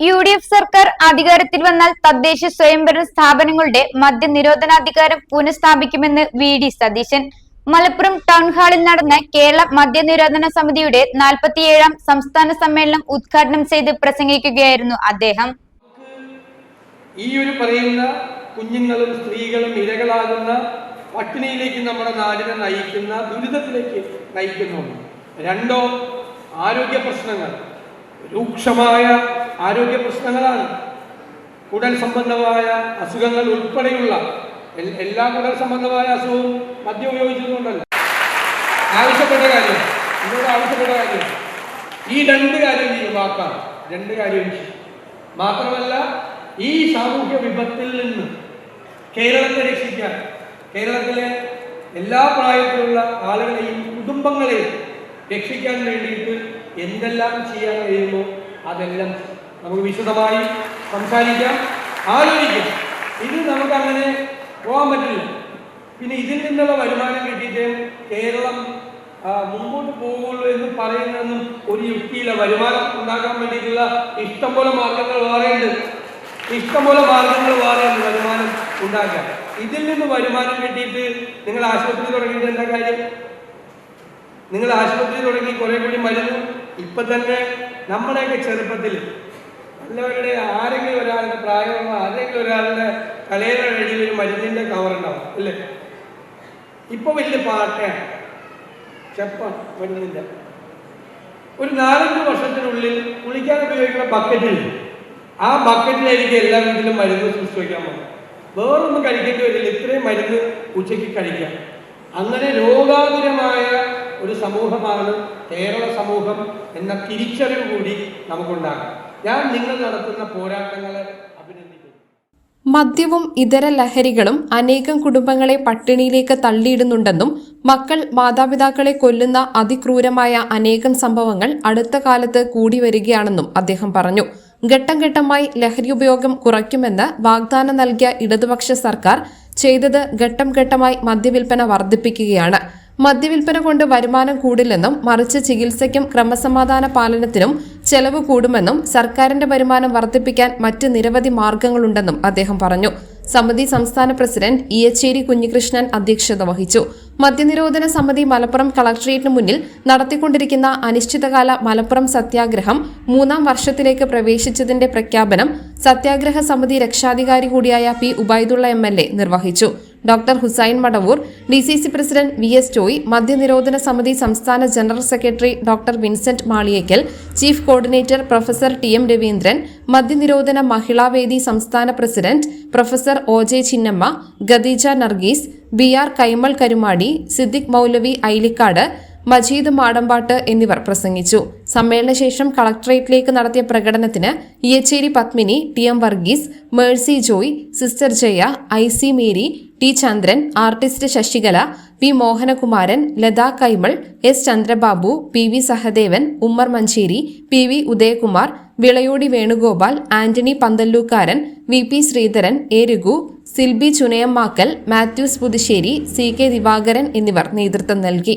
U D F സർക്കാർ അധികാരത്തിൽ വന്നാൽ തദ്ദേശ സ്വയംഭരണ സ്ഥാപനങ്ങളുടെ മദ്യ നിരോധനാധികാരം പുനഃസ്ഥാപിക്കുമെന്ന് V D Satheesan. Malappuram town ഹാളിൽ നടന്ന കേരള മദ്യ നിരോധന സമിതിയുടെ നാൽപ്പത്തിയേഴാം സംസ്ഥാന സമ്മേളനം ഉദ്ഘാടനം ചെയ്ത് പ്രസംഗിക്കുകയായിരുന്നു അദ്ദേഹം. ഈ ഒരു പറയുന്ന കുഞ്ഞുങ്ങളും സ്ത്രീകളും ഇരകളാകുന്ന പട്ടിണിയിലേക്ക് നമ്മുടെ നാടിനെ നയിക്കുന്ന ദുരിതത്തിലേക്ക് നയിക്കുന്നു രണ്ടോ ആരോഗ്യ പ്രശ്നങ്ങൾ രൂക്ഷമായ ആരോഗ്യ പ്രശ്നങ്ങളാണ്. കുടൽ സംബന്ധമായ അസുഖങ്ങൾ ഉൾപ്പെടെയുള്ള എല്ലാ കുടൽ സംബന്ധമായ അസുഖവും മദ്യം ഉപയോഗിച്ചതുകൊണ്ടല്ല ആവശ്യപ്പെട്ട കാര്യം ഇതോട് ആവശ്യപ്പെട്ട കാര്യം. ഈ രണ്ട് കാര്യം ഈ വാക്കാണ് രണ്ട് കാര്യം മാത്രമല്ല ഈ സാമൂഹ്യ വിപത്തിൽ നിന്ന് കേരളത്തെ രക്ഷിക്കാൻ കേരളത്തിലെ എല്ലാ പ്രായത്തിലുള്ള ആളുകളെയും കുടുംബങ്ങളെയും രക്ഷിക്കാൻ വേണ്ടിയിട്ട് എന്തെല്ലാം ചെയ്യാൻ കഴിയുമോ അതെല്ലാം നമുക്ക് വിശദമായി സംസാരിക്കാം. ആലോചിക്കാം. ഇത് നമുക്ക് അങ്ങനെ പോകാൻ പറ്റില്ല. പിന്നെ ഇതിൽ നിന്നുള്ള വരുമാനം കിട്ടിയിട്ട് കേരളം മുമ്പോട്ട് പോകുള്ളൂ എന്ന് പറയുന്നതെന്നും ഒരു യുക്തിയില്ല. വരുമാനം ഉണ്ടാക്കാൻ വേണ്ടിയിട്ടുള്ള ഇഷ്ടംപോലെ മാർഗങ്ങൾ വേറെയുണ്ട്. ഇഷ്ടംപോലെ മാർഗങ്ങൾ വേറെയുണ്ട് വരുമാനം ഉണ്ടാക്കാൻ. ഇതിൽ നിന്ന് വരുമാനം കിട്ടിയിട്ട് നിങ്ങൾ ആശുപത്രി തുടങ്ങിയിട്ട് എന്താ കാര്യം? നിങ്ങൾ ആശുപത്രി തുടങ്ങി കുറെ കൂടി മരുന്ന്. ഇപ്പൊ തന്നെ നമ്മുടെയൊക്കെ ചെറുപ്പത്തിൽ എല്ലാവരുടെ ആരെങ്കിലും ഒരാളുടെ പ്രായമുള്ള ആരെങ്കിലും ഒരാളുടെ തലയുടെ അടിയിൽ ഒരു മരുന്നിന്റെ കവർ ഉണ്ടാവും അല്ലേ? ഇപ്പൊ വലിയ പാട്ടയാണ് ചെപ്പാണ് മരുന്നിന്റെ ഒരു നാലഞ്ച് വർഷത്തിനുള്ളിൽ കുളിക്കാൻ ഉപയോഗിക്കുന്ന ബക്കറ്റിൽ ആ ബക്കറ്റിലായിരിക്കും എല്ലാ വീട്ടിലും മരുന്ന് സൂക്ഷിച്ചു വയ്ക്കാൻ പോകും വേറൊന്നും കഴിക്കേണ്ടി വരില്ല. ഇത്രയും മരുന്ന് ഉച്ചയ്ക്ക് കഴിക്കാം. അങ്ങനെ രോഗാതുരമായ ഒരു സമൂഹമാണ് കേരള സമൂഹം എന്ന തിരിച്ചറിവ് കൂടി നമുക്കുണ്ടാകും. ഞാൻ നിങ്ങൾ നടത്തുന്ന പോരാട്ടങ്ങളെ അഭിനന്ദിക്കുന്നു. മദ്യവും ഇതര ലഹരികളും അനേകം കുടുംബങ്ങളെ പട്ടിണിയിലേക്ക് തള്ളിയിടുന്നുണ്ടെന്നും മക്കൾ മാതാപിതാക്കളെ കൊല്ലുന്ന അതിക്രൂരമായ അനേകം സംഭവങ്ങൾ അടുത്ത കാലത്ത് കൂടി വരികയാണെന്നും അദ്ദേഹം പറഞ്ഞു. ഘട്ടം ഘട്ടമായി ലഹരി ഉപയോഗം കുറയ്ക്കുമെന്ന് വാഗ്ദാനം നൽകിയ ഇടതുപക്ഷ സർക്കാർ ചെയ്തത് ഘട്ടം ഘട്ടമായി മദ്യവിൽപ്പന വർദ്ധിപ്പിക്കുകയാണ്. മദ്യവിൽപ്പന കൊണ്ട് വരുമാനം കൂടില്ലെന്നും മറിച്ച് ചികിത്സയ്ക്കും ക്രമസമാധാന പാലനത്തിനും ചെലവ് കൂടുമെന്നും സർക്കാരിന്റെ വരുമാനം വർദ്ധിപ്പിക്കാൻ മറ്റ് നിരവധി മാർഗങ്ങളുണ്ടെന്നും അദ്ദേഹം പറഞ്ഞു. സമിതി സംസ്ഥാന പ്രസിഡന്റ് ഇയച്ചേരി കുഞ്ഞികൃഷ്ണൻ അധ്യക്ഷത വഹിച്ചു. മദ്യനിരോധന സമിതി മലപ്പുറം കളക്ടറേറ്റിന് മുന്നിൽ നടത്തിക്കൊണ്ടിരിക്കുന്ന അനിശ്ചിതകാല മലപ്പുറം സത്യാഗ്രഹം മൂന്നാം വർഷത്തിലേക്ക് പ്രവേശിച്ചതിന്റെ പ്രഖ്യാപനം സത്യാഗ്രഹ സമിതി രക്ഷാധികാരി കൂടിയായ പി ഉബൈദുള്ള എം നിർവഹിച്ചു. Doctor Hussain Madavoor D C C president V S toy മദ്യനിരോധന സമിതി സംസ്ഥാന general secretary doctor Vincent Maliyekkal chief coordinator professor T M Raveendran മദ്യനിരോധന മഹിളാവേദി സംസ്ഥാന president professor O J Chinnamma Khadeeja Nargees B R Kaimal Karumadi Siddique Moulavi Ailikkad Majeed Madampattu എന്നിവർ പ്രസംഗിച്ചു. സമ്മേളനശേഷം കളക്ടറേറ്റിലേക്ക് നടത്തിയ പ്രകടനത്തിന് Iyyachery Padmini T M Varghese Mercy Joy sister Jaya I C Mary T Chandran artist Sasikala P Mohanakumaran Latha Kaimal S Chandrababu P V Sahadevan Ummer Manjeri P V Udayakumar Vilayodi Venugopal Antony Panthallookkaran V P Sreedharan A Raghu Silby Chunayammakkal Mathews Puthussery C K Divakaran എന്നിവർ നേതൃത്വം നൽകി.